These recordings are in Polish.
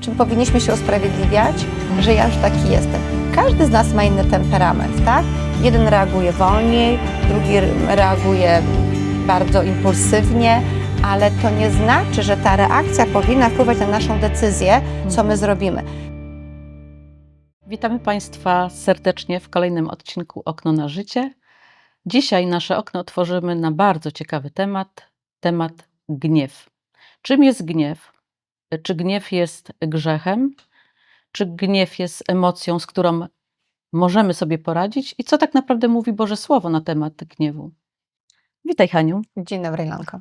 Czy powinniśmy się usprawiedliwiać, że ja już taki jestem? Każdy z nas ma inny temperament, tak? Jeden reaguje wolniej, drugi reaguje bardzo impulsywnie, ale to nie znaczy, że ta reakcja powinna wpływać na naszą decyzję, co my zrobimy. Witamy Państwa serdecznie w kolejnym odcinku Okno na Życie. Dzisiaj nasze okno otworzymy na bardzo ciekawy temat temat gniew. Czym jest gniew? Czy gniew jest grzechem? Czy gniew jest emocją, z którą możemy sobie poradzić? I co tak naprawdę mówi Boże Słowo na temat gniewu? Witaj, Haniu. Dzień dobry, Ilanko.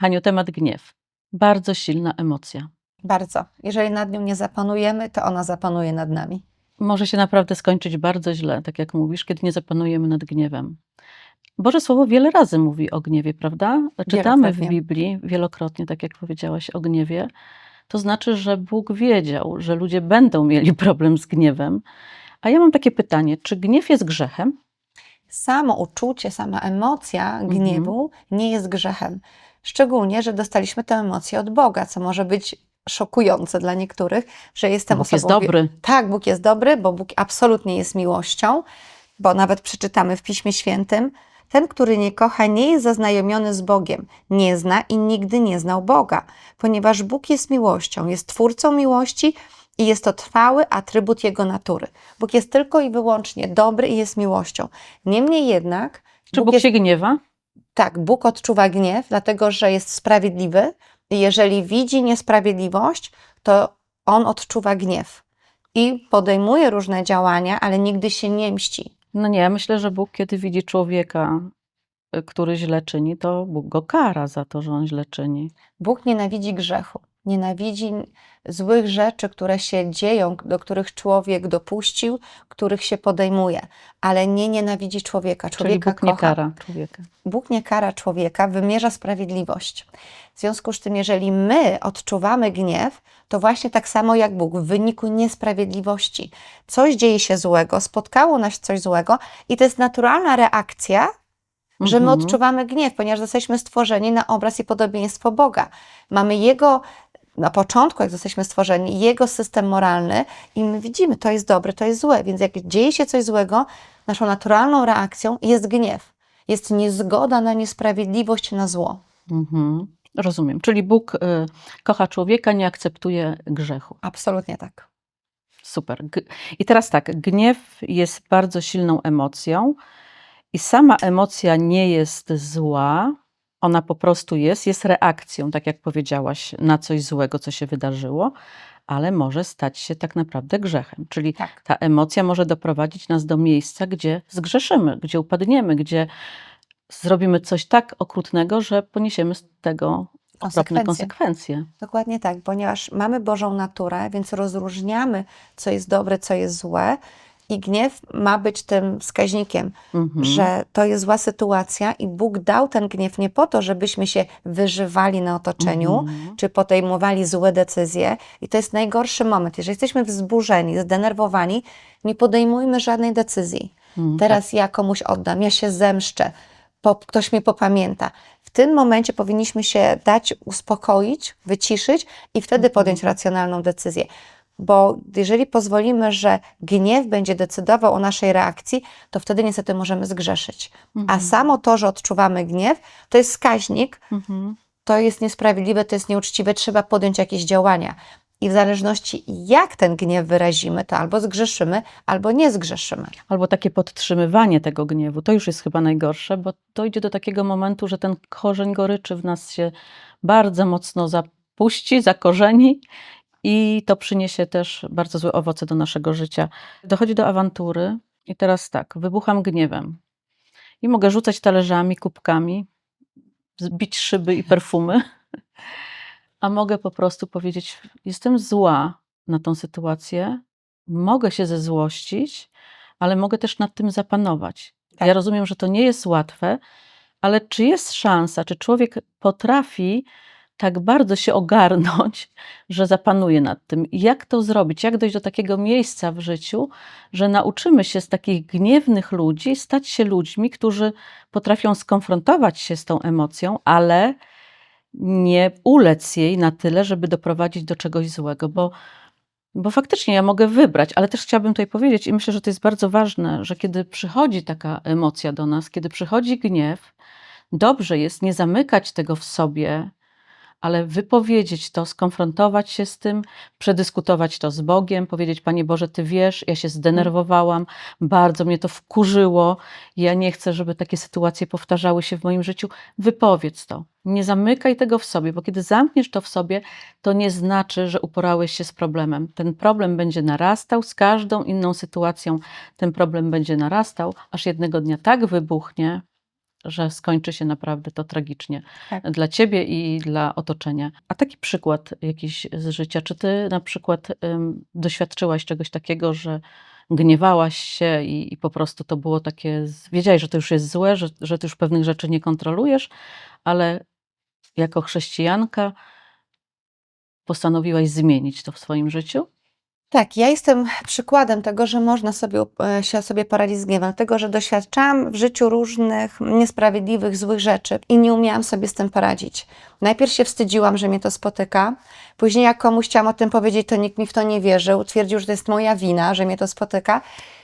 Haniu, temat gniew. Bardzo silna emocja. Bardzo. Jeżeli nad nią nie zapanujemy, to ona zapanuje nad nami. Może się naprawdę skończyć bardzo źle, tak jak mówisz, kiedy nie zapanujemy nad gniewem. Boże Słowo wiele razy mówi o gniewie, prawda? Czytamy w. Biblii wielokrotnie, tak jak powiedziałaś, o gniewie. To znaczy, że Bóg wiedział, że ludzie będą mieli problem z gniewem. A ja mam takie pytanie: czy gniew jest grzechem? Samo uczucie, sama emocja gniewu nie jest grzechem. Szczególnie, że dostaliśmy tę emocję od Boga, co może być szokujące dla niektórych, że jestem Bóg jest osobą... dobry. Tak, Bóg jest dobry, bo Bóg absolutnie jest miłością, bo nawet przeczytamy w Piśmie Świętym, ten, który nie kocha, nie jest zaznajomiony z Bogiem, nie zna i nigdy nie znał Boga, ponieważ Bóg jest miłością, jest twórcą miłości i jest to trwały atrybut Jego natury. Bóg jest tylko i wyłącznie dobry i jest miłością. Niemniej jednak, Czy Bóg jest, się gniewa? tak, Bóg odczuwa gniew, dlatego że jest sprawiedliwy i jeżeli widzi niesprawiedliwość, to On odczuwa gniew i podejmuje różne działania, ale nigdy się nie mści. No nie, myślę, że Bóg, kiedy widzi człowieka, y, który źle czyni, to Bóg go kara za to, że on źle czyni. Bóg nienawidzi grzechu, nienawidzi złych rzeczy, które się dzieją, do których człowiek dopuścił, których się podejmuje, ale nie nienawidzi człowieka. Czyli Człowieka Bóg nie kocha. kara człowieka. Bóg nie kara człowieka, wymierza sprawiedliwość. W związku z tym, jeżeli my odczuwamy gniew, to właśnie tak samo jak Bóg, w wyniku niesprawiedliwości. Coś dzieje się złego, spotkało nas coś złego i to jest naturalna reakcja, że my Mhm. odczuwamy gniew, ponieważ jesteśmy stworzeni na obraz i podobieństwo Boga. Mamy Jego, na początku, jak jesteśmy stworzeni, Jego system moralny i my widzimy, to jest dobre, to jest złe. Więc jak dzieje się coś złego, naszą naturalną reakcją jest gniew. Jest niezgoda na niesprawiedliwość, na zło. Mhm. Rozumiem. Czyli Bóg y, kocha człowieka, nie akceptuje grzechu. Absolutnie tak. Super. I teraz tak, gniew jest bardzo silną emocją i sama emocja nie jest zła, ona po prostu jest, jest reakcją, tak jak powiedziałaś, na coś złego, co się wydarzyło, ale może stać się tak naprawdę grzechem. Czyli Tak. ta emocja może doprowadzić nas do miejsca, gdzie zgrzeszymy, gdzie upadniemy, gdzie zrobimy coś tak okrutnego, że poniesiemy z tego okropne Konsekwencje. konsekwencje. Dokładnie tak, ponieważ mamy Bożą naturę, więc rozróżniamy, co jest dobre, co jest złe. I gniew ma być tym wskaźnikiem, Mhm. że to jest zła sytuacja i Bóg dał ten gniew nie po to, żebyśmy się wyżywali na otoczeniu, Mhm. czy podejmowali złe decyzje. I to jest najgorszy moment. Jeżeli jesteśmy wzburzeni, zdenerwowani, nie podejmujmy żadnej decyzji. Mhm. Teraz ja komuś oddam, ja się zemszczę, po, ktoś mnie popamięta. W tym momencie powinniśmy się dać uspokoić, wyciszyć i wtedy Mhm. podjąć racjonalną decyzję. Bo jeżeli pozwolimy, że gniew będzie decydował o naszej reakcji, to wtedy niestety możemy zgrzeszyć. A Mhm. samo to, że odczuwamy gniew, to jest wskaźnik, Mhm. to jest niesprawiedliwe, to jest nieuczciwe, trzeba podjąć jakieś działania. I w zależności jak ten gniew wyrazimy, to albo zgrzeszymy, albo nie zgrzeszymy. Albo takie podtrzymywanie tego gniewu, to już jest chyba najgorsze, bo dojdzie do takiego momentu, że ten korzeń goryczy w nas się bardzo mocno zapuści, zakorzeni i to przyniesie też bardzo złe owoce do naszego życia. Dochodzi do awantury i teraz tak, wybucham gniewem i mogę rzucać talerzami, kubkami, zbić szyby i perfumy, a mogę po prostu powiedzieć, jestem zła na tą sytuację, mogę się zezłościć, ale mogę też nad tym zapanować. Tak. Ja rozumiem, że to nie jest łatwe, ale czy jest szansa, czy człowiek potrafi tak bardzo się ogarnąć, że zapanuje nad tym? Jak to zrobić? Jak dojść do takiego miejsca w życiu, że nauczymy się z takich gniewnych ludzi stać się ludźmi, którzy potrafią skonfrontować się z tą emocją, ale nie ulec jej na tyle, żeby doprowadzić do czegoś złego, bo, bo faktycznie ja mogę wybrać, ale też chciałabym tutaj powiedzieć i myślę, że to jest bardzo ważne, że kiedy przychodzi taka emocja do nas, kiedy przychodzi gniew, dobrze jest nie zamykać tego w sobie, ale wypowiedzieć to, skonfrontować się z tym, przedyskutować to z Bogiem, powiedzieć: Panie Boże, Ty wiesz, ja się zdenerwowałam, bardzo mnie to wkurzyło, ja nie chcę, żeby takie sytuacje powtarzały się w moim życiu. Wypowiedz to. Nie zamykaj tego w sobie, bo kiedy zamkniesz to w sobie, to nie znaczy, że uporałeś się z problemem. Ten problem będzie narastał z każdą inną sytuacją, ten problem będzie narastał, aż jednego dnia tak wybuchnie, że skończy się naprawdę to tragicznie Tak. dla ciebie i dla otoczenia. A taki przykład jakiś z życia, czy ty na przykład doświadczyłaś czegoś takiego, że gniewałaś się i, i po prostu to było takie, wiedziałaś, że to już jest złe, że, że ty już pewnych rzeczy nie kontrolujesz, ale jako chrześcijanka postanowiłaś zmienić to w swoim życiu? Tak, ja jestem przykładem tego, że można sobie, e, się sobie poradzić z gniewem, tego, że doświadczałam w życiu różnych niesprawiedliwych, złych rzeczy i nie umiałam sobie z tym poradzić. Najpierw się wstydziłam, że mnie to spotyka, później jak komuś chciałam o tym powiedzieć, to nikt mi w to nie wierzył, twierdził, że to jest moja wina, że mnie to spotyka,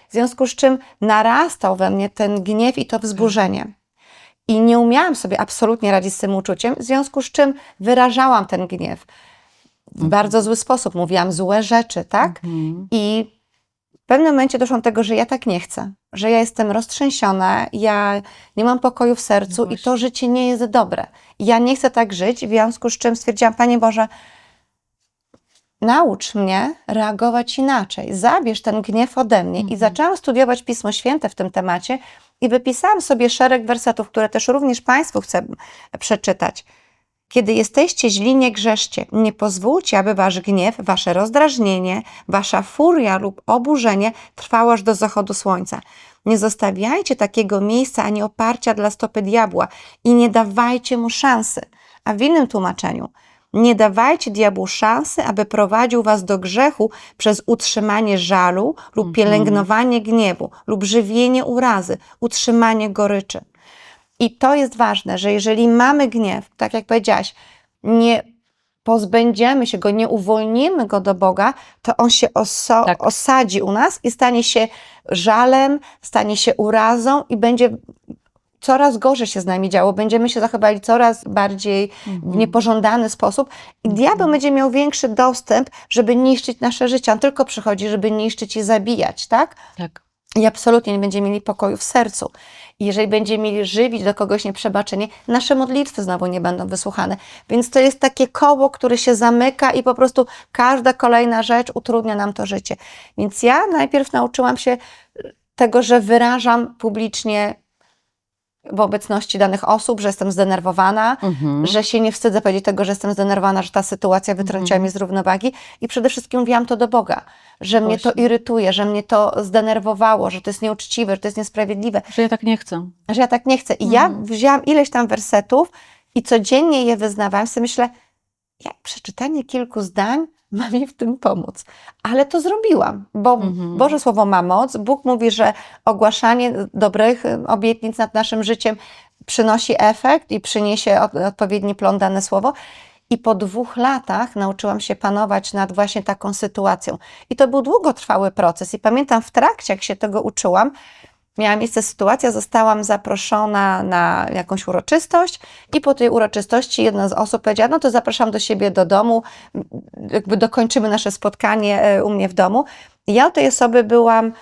w związku z czym narastał we mnie ten gniew i to wzburzenie. I nie umiałam sobie absolutnie radzić z tym uczuciem, w związku z czym wyrażałam ten gniew w bardzo zły sposób, mówiłam złe rzeczy, tak? Mhm. I w pewnym momencie doszłam do tego, że ja tak nie chcę, że ja jestem roztrzęsiona, ja nie mam pokoju w sercu i to życie nie jest dobre. Ja nie chcę tak żyć, w związku z czym stwierdziłam, Panie Boże, naucz mnie reagować inaczej, zabierz ten gniew ode mnie. I Mhm. zaczęłam studiować Pismo Święte w tym temacie i wypisałam sobie szereg wersetów, które też również Państwu chcę przeczytać. Kiedy jesteście źli, nie grzeszcie. Nie pozwólcie, aby wasz gniew, wasze rozdrażnienie, wasza furia lub oburzenie trwało aż do zachodu słońca. Nie zostawiajcie takiego miejsca ani oparcia dla stopy diabła i nie dawajcie mu szansy. A w innym tłumaczeniu, nie dawajcie diabłu szansy, aby prowadził was do grzechu przez utrzymanie żalu lub Mhm. pielęgnowanie gniewu lub żywienie urazy, utrzymanie goryczy. I to jest ważne, że jeżeli mamy gniew, tak jak powiedziałaś, nie pozbędziemy się go, nie uwolnimy go do Boga, to on się oso- Tak. osadzi u nas i stanie się żalem, stanie się urazą i będzie coraz gorzej się z nami działo. Będziemy się zachowali coraz bardziej w Mhm. niepożądany sposób i diabeł będzie miał większy dostęp, żeby niszczyć nasze życie. On tylko przychodzi, żeby niszczyć i zabijać, tak? Tak. I absolutnie nie będziemy mieli pokoju w sercu. Jeżeli będziemy mieli żywić do kogoś nieprzebaczenie, nasze modlitwy znowu nie będą wysłuchane. Więc to jest takie koło, które się zamyka i po prostu każda kolejna rzecz utrudnia nam to życie. Więc ja najpierw nauczyłam się tego, że wyrażam publicznie w obecności danych osób, że jestem zdenerwowana, Mhm. że się nie wstydzę powiedzieć tego, że jestem zdenerwowana, że ta sytuacja wytrąciła Mhm. mnie z równowagi i przede wszystkim mówiłam to do Boga, że mnie to irytuje, że mnie to zdenerwowało, że to jest nieuczciwe, że to jest niesprawiedliwe, Że ja tak nie chcę. że ja tak nie chcę. I ja Mhm. wzięłam ileś tam wersetów i codziennie je wyznawałam, sobie myślę, jak przeczytanie kilku zdań ma mi w tym pomóc. Ale to zrobiłam, bo Mhm. Boże Słowo ma moc. Bóg mówi, że ogłaszanie dobrych obietnic nad naszym życiem przynosi efekt i przyniesie od- odpowiedni plon dane słowo. I po dwóch latach nauczyłam się panować nad właśnie taką sytuacją. I to był długotrwały proces. I pamiętam w trakcie, jak się tego uczyłam, miała miejsce sytuacja, zostałam zaproszona na jakąś uroczystość i po tej uroczystości jedna z osób powiedziała, no to zapraszam do siebie do domu, jakby dokończymy nasze spotkanie e, u mnie w domu. I ja u tej osoby byłam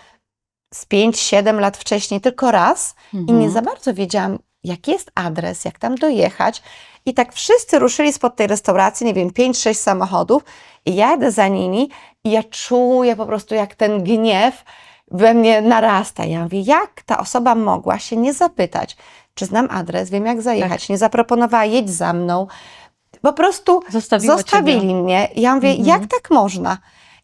z 5-7 lat wcześniej tylko raz i Mhm. nie za bardzo wiedziałam, jaki jest adres, jak tam dojechać. I tak wszyscy ruszyli spod tej restauracji, nie wiem, 5-6 samochodów i ja jadę za nimi i ja czuję po prostu, jak ten gniew we mnie narasta. Ja mówię, jak ta osoba mogła się nie zapytać, czy znam adres, wiem jak zajechać, nie zaproponowała, jedź za mną. Po prostu Zostawiła zostawili ciebie. mnie. Ja mówię, Mhm. jak tak można?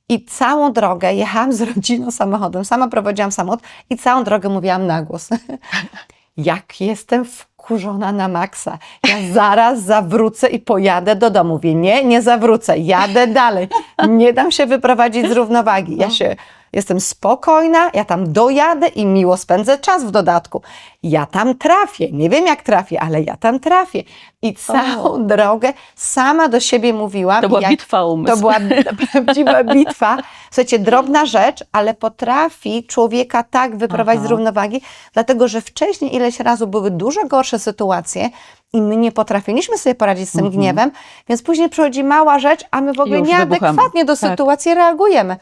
I całą drogę jechałam z rodziną samochodem, sama prowadziłam samochód i całą drogę mówiłam na głos. jak jestem wkurzona na maksa. Ja zaraz zawrócę i pojadę do domu. Mówię, nie, nie zawrócę, jadę dalej. Nie dam się wyprowadzić z równowagi. Ja się jestem spokojna, ja tam dojadę i miło spędzę czas w dodatku. Ja tam trafię, nie wiem jak trafię, ale ja tam trafię. I całą O. drogę sama do siebie mówiłam. To była jak- bitwa o umysł. to była prawdziwa bitwa. Słuchajcie, drobna rzecz, ale potrafi człowieka tak wyprowadzić z Aha. równowagi, dlatego że wcześniej ileś razy były dużo gorsze sytuacje i my nie potrafiliśmy sobie poradzić z tym Mhm. gniewem, więc później przychodzi mała rzecz, a my w ogóle Już nieadekwatnie wybuchamy. do Tak. sytuacji reagujemy.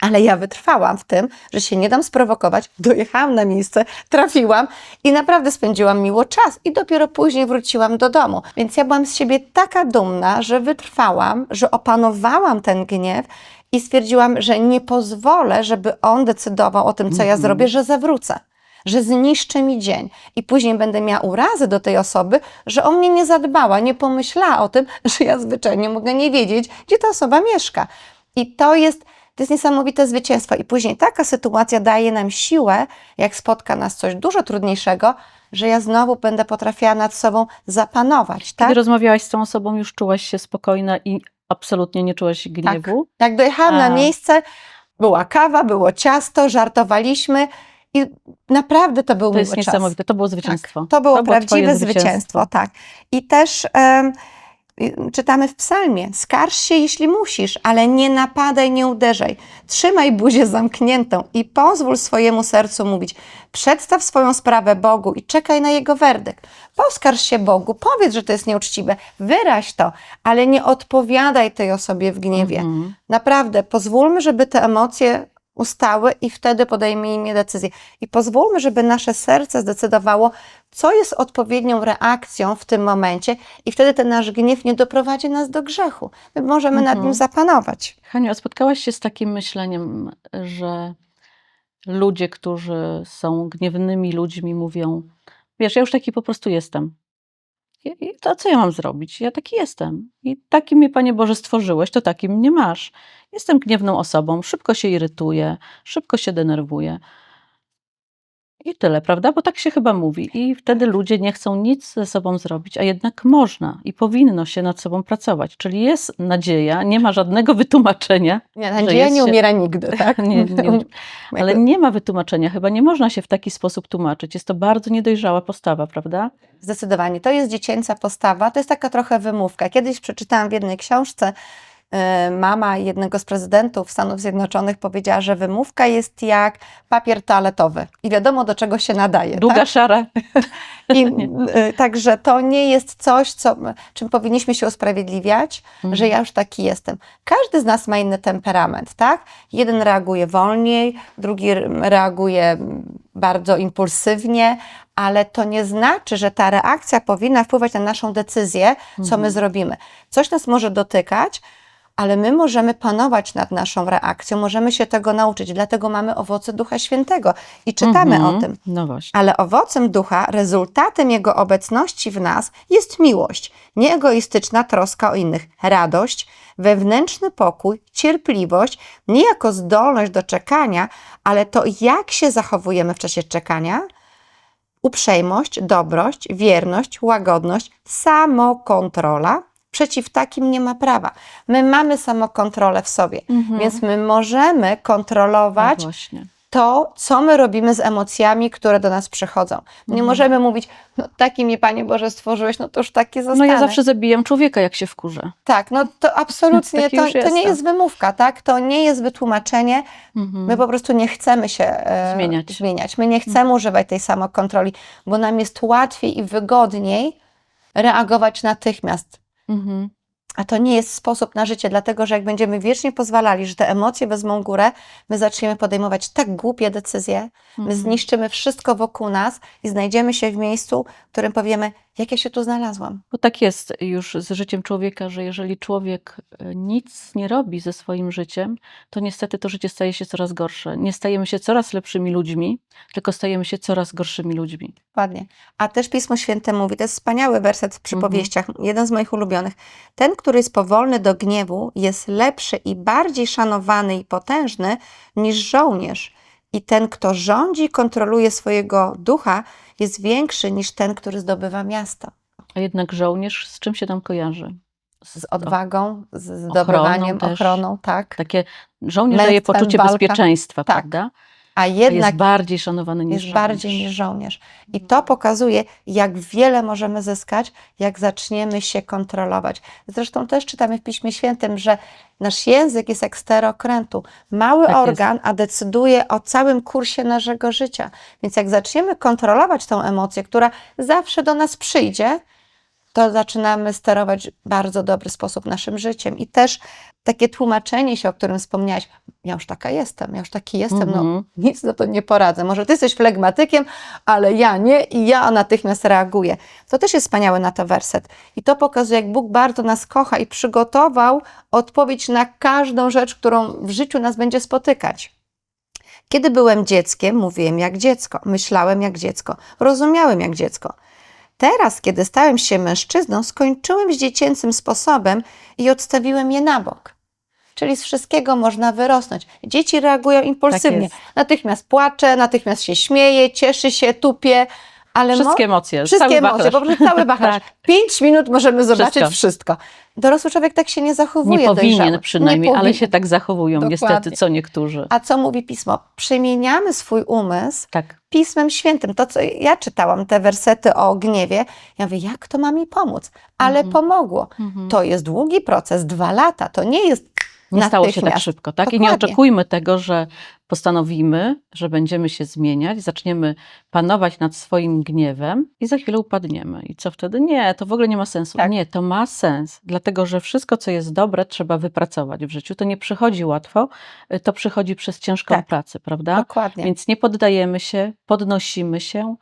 Ale ja wytrwałam w tym, że się nie dam sprowokować. Dojechałam na miejsce, trafiłam i naprawdę spędziłam miło czas. I dopiero później wróciłam do domu. Więc ja byłam z siebie taka dumna, że wytrwałam, że opanowałam ten gniew i stwierdziłam, że nie pozwolę, żeby on decydował o tym, co ja zrobię, że zawrócę. Że zniszczy mi dzień i później będę miała urazy do tej osoby, że o mnie nie zadbała, nie pomyślała o tym, że ja zwyczajnie mogę nie wiedzieć, gdzie ta osoba mieszka. I to jest, to jest niesamowite zwycięstwo. I później taka sytuacja daje nam siłę, jak spotka nas coś dużo trudniejszego, że ja znowu będę potrafiła nad sobą zapanować. Kiedy Tak? rozmawiałaś z tą osobą, już czułaś się spokojna i absolutnie nie czułaś gniewu? Jak dojechałam na A. miejsce, była kawa, było ciasto, żartowaliśmy i naprawdę to był To jest czas. niesamowite. To było zwycięstwo. Tak, to było twoje prawdziwe zwycięstwo. tak. I też y, czytamy w psalmie, skarż się jeśli musisz, ale nie napadaj, nie uderzaj. Trzymaj buzię zamkniętą i pozwól swojemu sercu mówić. Przedstaw swoją sprawę Bogu i czekaj na Jego werdykt. Poskarż się Bogu, powiedz, że to jest nieuczciwe, wyraź to, ale nie odpowiadaj tej osobie w gniewie. Mhm. Naprawdę, pozwólmy, żeby te emocje ustały i wtedy podejmijmy decyzję. I pozwólmy, żeby nasze serce zdecydowało, co jest odpowiednią reakcją w tym momencie i wtedy ten nasz gniew nie doprowadzi nas do grzechu. My możemy nad Mhm. nim zapanować. Haniu, a spotkałaś się z takim myśleniem, że ludzie, którzy są gniewnymi ludźmi, mówią: Wiesz, ja już taki po prostu jestem. I, to co ja mam zrobić? Ja taki jestem. I taki mnie, Panie Boże, stworzyłeś, to takim mnie masz. Jestem gniewną osobą, szybko się irytuję, szybko się denerwuję. I tyle, prawda? Bo tak się chyba mówi. I wtedy ludzie nie chcą nic ze sobą zrobić, a jednak można i powinno się nad sobą pracować. Czyli jest nadzieja, nie ma żadnego wytłumaczenia, Nie, nadzieja nie się- umiera nigdy, tak? Nie, nie- ale nie ma wytłumaczenia. Chyba nie można się w taki sposób tłumaczyć. Jest to bardzo niedojrzała postawa, prawda? Zdecydowanie. To jest dziecięca postawa, to jest taka trochę wymówka. Kiedyś przeczytałam w jednej książce, mama jednego z prezydentów Stanów Zjednoczonych powiedziała, że wymówka jest jak papier toaletowy i wiadomo do czego się nadaje. Długa tak? szara. I, y, także to nie jest coś, co, czym powinniśmy się usprawiedliwiać, Mhm. że ja już taki jestem. Każdy z nas ma inny temperament, tak? Jeden reaguje wolniej, drugi reaguje bardzo impulsywnie, ale to nie znaczy, że ta reakcja powinna wpływać na naszą decyzję, co my Mhm. zrobimy. Coś nas może dotykać, ale my możemy panować nad naszą reakcją, możemy się tego nauczyć, dlatego mamy owoce Ducha Świętego i czytamy Mhm. o tym. No właśnie. Ale owocem ducha, rezultatem jego obecności w nas jest miłość, nieegoistyczna troska o innych, radość, wewnętrzny pokój, cierpliwość, nie jako zdolność do czekania, ale to jak się zachowujemy w czasie czekania, uprzejmość, dobrość, wierność, łagodność, samokontrola. Przeciw takim nie ma prawa. My mamy samokontrolę w sobie, Mhm. więc my możemy No kontrolować właśnie. to, co my robimy z emocjami, które do nas przychodzą. Nie Mhm. możemy mówić, no taki mnie Panie Boże stworzyłeś, no to już taki No zostanę. ja zawsze zabijam człowieka, jak się wkurzę. Tak, no to absolutnie, to, to nie jest wymówka, tak? To nie jest wytłumaczenie. Mhm. My po prostu nie chcemy się e, Zmieniać. zmieniać. My nie chcemy używać tej samokontroli, bo nam jest łatwiej i wygodniej reagować natychmiast. Mhm. A to nie jest sposób na życie, dlatego że jak będziemy wiecznie pozwalali, że te emocje wezmą górę, my zaczniemy podejmować tak głupie decyzje, my Mhm. zniszczymy wszystko wokół nas i znajdziemy się w miejscu, w którym powiemy, jak ja się tu znalazłam. Bo tak jest już z życiem człowieka, że jeżeli człowiek e, nic nie robi ze swoim życiem, to niestety to życie staje się coraz gorsze. Nie stajemy się coraz lepszymi ludźmi, tylko stajemy się coraz gorszymi ludźmi. Dokładnie. A też Pismo Święte mówi, to jest wspaniały werset w przypowieściach, jeden z moich ulubionych. Ten, który jest powolny do gniewu, jest lepszy i bardziej szanowany i potężny niż żołnierz. I ten, kto rządzi i kontroluje swojego ducha, jest większy niż ten, który zdobywa miasto. A jednak żołnierz z czym się tam kojarzy? z odwagą, z zdobywaniem, też. ochroną, tak. Takie żołnierz daje Męstwem, poczucie walka. bezpieczeństwa, Tak. prawda? A jednak jest bardziej szanowany niż jest żołnierz. bardziej niż żołnierz. I to pokazuje, jak wiele możemy zyskać, jak zaczniemy się kontrolować. Zresztą też czytamy w Piśmie Świętym, że nasz język jest jak sterokrętu. Mały Tak jest. organ, a decyduje o całym kursie naszego życia. Więc jak zaczniemy kontrolować tą emocję, która zawsze do nas przyjdzie, to zaczynamy sterować w bardzo dobry sposób naszym życiem. I też takie tłumaczenie się, o którym wspomniałaś, ja już taka jestem, ja już taki jestem, no Mhm. nic na to nie poradzę. Może ty jesteś flegmatykiem, ale ja nie i ja natychmiast reaguję. To też jest wspaniały na to werset. I to pokazuje, jak Bóg bardzo nas kocha i przygotował odpowiedź na każdą rzecz, którą w życiu nas będzie spotykać. Kiedy byłem dzieckiem, mówiłem jak dziecko, myślałem jak dziecko, rozumiałem jak dziecko. Teraz, kiedy stałem się mężczyzną, skończyłem z dziecięcym sposobem i odstawiłem je na bok. Czyli z wszystkiego można wyrosnąć. Dzieci reagują impulsywnie. jest. natychmiast płacze, natychmiast się śmieje, cieszy się, tupie, ale Wszystkie emocje, wszystkie cały emocje, po prostu cały wachlarz. Tak. Pięć minut możemy zobaczyć Wszystko. wszystko. Dorosły człowiek tak się nie zachowuje Nie powinien dojrzały. przynajmniej, Nie ale się tak zachowują niestety Dokładnie. co niektórzy. A co mówi pismo? Przemieniamy swój umysł Tak. Pismem Świętym. To, co ja czytałam, te wersety o gniewie, ja mówię, jak to ma mi pomóc? Ale Mhm. pomogło. Mhm. To jest długi proces, dwa lata. To nie jest Nie stało się tak szybko, tak? I nie Dokładnie. oczekujmy tego, że postanowimy, że będziemy się zmieniać, zaczniemy panować nad swoim gniewem i za chwilę upadniemy. I co wtedy? Nie, to w ogóle nie ma sensu. Tak. Nie, to ma sens, dlatego że wszystko, co jest dobre, trzeba wypracować w życiu. To nie przychodzi łatwo, y, to przychodzi przez ciężką Tak. pracę, prawda? Dokładnie. Więc nie poddajemy się, podnosimy się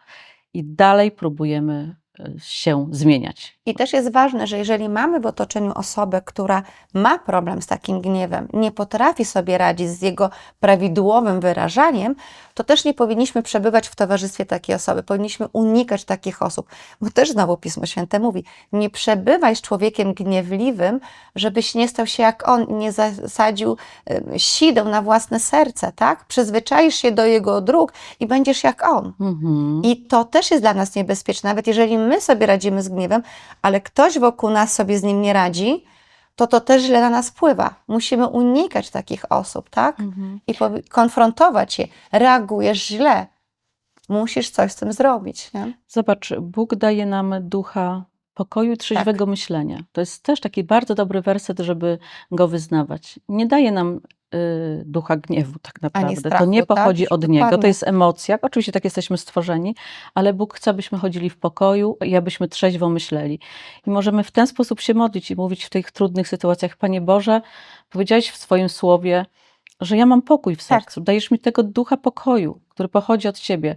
i dalej próbujemy się zmieniać. I też jest ważne, że jeżeli mamy w otoczeniu osobę, która ma problem z takim gniewem, nie potrafi sobie radzić z jego prawidłowym wyrażaniem, to też nie powinniśmy przebywać w towarzystwie takiej osoby. Powinniśmy unikać takich osób, bo też znowu Pismo Święte mówi: nie przebywaj z człowiekiem gniewliwym, żebyś nie stał się jak on nie zasadził sideł na własne serce, tak? Przyzwyczaisz się do jego dróg i będziesz jak on. Mhm. I to też jest dla nas niebezpieczne. Nawet jeżeli my sobie radzimy z gniewem, ale ktoś wokół nas sobie z nim nie radzi, to to też źle na nas wpływa. Musimy unikać takich osób, tak? Mhm. I konfrontować je. Reagujesz źle. Musisz coś z tym zrobić. Nie? Zobacz, Bóg daje nam ducha pokoju i trzeźwego Tak. myślenia. To jest też taki bardzo dobry werset, żeby go wyznawać. Nie daje nam ducha gniewu tak naprawdę. to strachu, nie pochodzi tak? od Niego, to jest emocja. Oczywiście tak jesteśmy stworzeni, ale Bóg chce, abyśmy chodzili w pokoju i abyśmy trzeźwo myśleli. I możemy w ten sposób się modlić i mówić w tych trudnych sytuacjach, Panie Boże, powiedziałeś w swoim słowie, że ja mam pokój w Tak. sercu. Dajesz mi tego ducha pokoju, który pochodzi od Ciebie.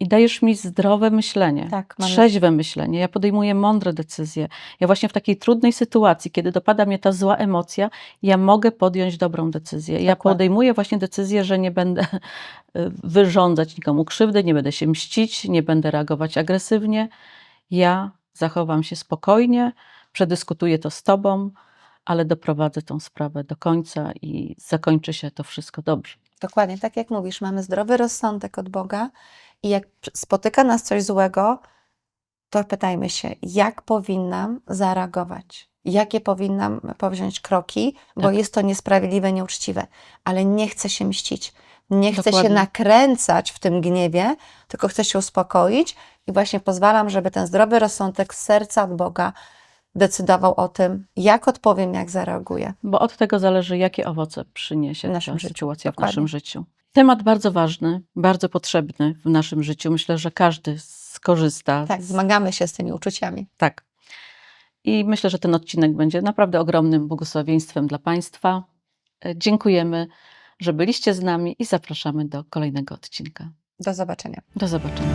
I dajesz mi zdrowe myślenie, Tak, trzeźwe myślenie. Ja podejmuję mądre decyzje. Ja właśnie w takiej trudnej sytuacji, kiedy dopada mnie ta zła emocja, ja mogę podjąć dobrą decyzję. Ja Dokładnie. podejmuję właśnie decyzję, że nie będę y, wyrządzać nikomu krzywdy, nie będę się mścić, nie będę reagować agresywnie. Ja zachowam się spokojnie, przedyskutuję to z Tobą, ale doprowadzę tą sprawę do końca i zakończy się to wszystko dobrze. Dokładnie, tak jak mówisz, mamy zdrowy rozsądek od Boga i jak spotyka nas coś złego, to pytajmy się, jak powinnam zareagować? Jakie powinnam powziąć kroki, bo Tak. jest to niesprawiedliwe, nieuczciwe, ale nie chcę się mścić. Nie chcę się Dokładnie. nakręcać w tym gniewie, tylko chcę się uspokoić i właśnie pozwalam, żeby ten zdrowy rozsądek z serca od Boga decydował o tym, jak odpowiem, jak zareaguję. Bo od tego zależy, jakie owoce przyniesie W naszym życiu, w naszym życiu. Temat bardzo ważny, bardzo potrzebny w naszym życiu. Myślę, że każdy skorzysta. Tak, zmagamy się z tymi uczuciami. tak. I myślę, że ten odcinek będzie naprawdę ogromnym błogosławieństwem dla Państwa. E, Dziękujemy, że byliście z nami i zapraszamy do kolejnego odcinka. Do zobaczenia. Do zobaczenia.